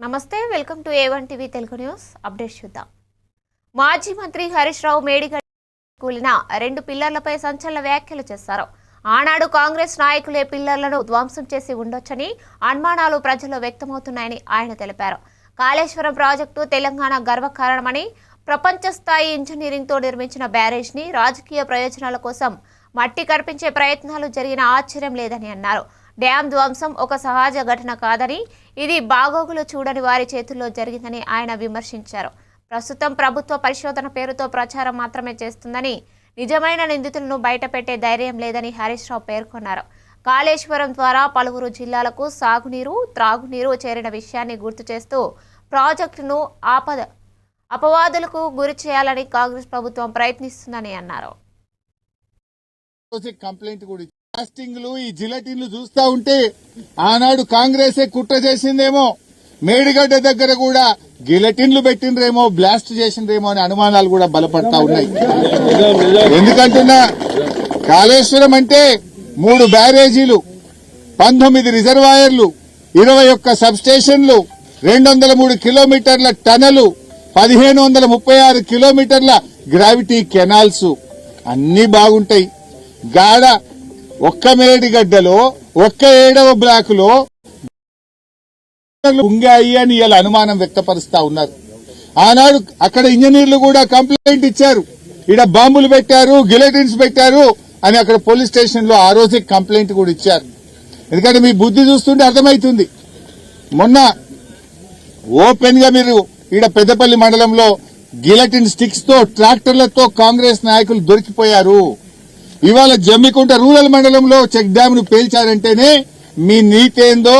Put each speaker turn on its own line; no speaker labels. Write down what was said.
నమస్తే welcome to A one TV Telugu news. Update చూద్దాం. మాజీ మంత్రి హరీష్ రావు మేడిగడ్డ కూలిన రెండు పిల్లర్లపై సంచలన వ్యాఖ్యలు చేశారు. ఆనాడు కాంగ్రెస్ నాయకులే పిల్లర్లను ధ్వంసం చేసి ఉండొచ్చని అనుమానాలు ప్రజల్లో వ్యక్తమవుతున్నాయని ఆయన తెలిపారు. కాళేశ్వరం ప్రాజెక్టు తెలంగాణ గర్వకారణమని ప్రపంచ స్థాయి ఇంజనీరింగ్తో నిర్మించిన బ్యారేజ్ని రాజకీయ ప్రయోజనాల కోసం మట్టి కర్పించే ప్రయత్నాలు జరిగిన ఆశ్చర్యం లేదని అన్నారు. డ్యాం ధ్వంసం ఒక సహజ ఘటన కాదని ఇది బాగోగులు చూడని వారి చేతుల్లో జరిగిందని ఆయన విమర్శించారు. ప్రస్తుతం ప్రభుత్వ పరిశోధన పేరుతో ప్రచారం మాత్రమే చేస్తుందని నిజమైన నిందితులను బయటపెట్టే ధైర్యం లేదని హరీష్ రావు పేర్కొన్నారు. కాళేశ్వరం ద్వారా పలువురు జిల్లాలకు సాగునీరు త్రాగునీరు చేరిన విషయాన్ని గుర్తు చేస్తూ ప్రాజెక్టును ఆపద అపవాదులకు గురి చేయాలని కాంగ్రెస్ ప్రభుత్వం ప్రయత్నిస్తుందని అన్నారు.
కంప్లైంట్ కూడా కాస్టింగ్లు ఈ జిలటిన్లు చూస్తా ఉంటే ఆనాడు కాంగ్రెసే కుట్ర చేసిందేమో. మేడిగడ్డ దగ్గర కూడా గిలటిన్లు పెట్టినరేమో బ్లాస్ట్ చేసిండ్రేమో అనే అనుమానాలు కూడా బలపడతా ఉన్నాయి. ఎందుకంటున్నా కాళేశ్వరం అంటే మూడు బ్యారేజీలు పంతొమ్మిది రిజర్వాయర్లు ఇరవై ఒక్క సబ్స్టేషన్లు రెండు వందల మూడు కిలోమీటర్ల టనలు పదిహేను వందల ముప్పై ఆరు కిలోమీటర్ల గ్రావిటీ కెనాల్స్. అన్ని బాగుంటాయి. గాడ ఒక్క మేడిగడ్డలో ఒక్క ఏడవ బ్లాక్లో ఉంగాయి అని ఇలా అనుమానం వ్యక్తపరుస్తా ఉన్నారు. ఆనాడు అక్కడ ఇంజనీర్లు కూడా కంప్లైంట్ ఇచ్చారు. ఈడ బాంబులు పెట్టారు గిలెటిన్స్ పెట్టారు అని అక్కడ పోలీస్ స్టేషన్లో ఆ రోజే కంప్లైంట్ కూడా ఇచ్చారు. ఎందుకంటే మీ బుద్ధి చూస్తుంటే అర్థమవుతుంది మొన్న ఓపెన్గా మీరు ఈడ పెద్దపల్లి మండలంలో గిలటిన్ స్టిక్స్తో ట్రాక్టర్లతో కాంగ్రెస్ నాయకులు దొరికిపోయారు. ఇవాళ జమ్మికుంట రూరల్ మండలంలో చెక్ డ్యామ్ను పేల్చారంటేనే మీ నీతేందో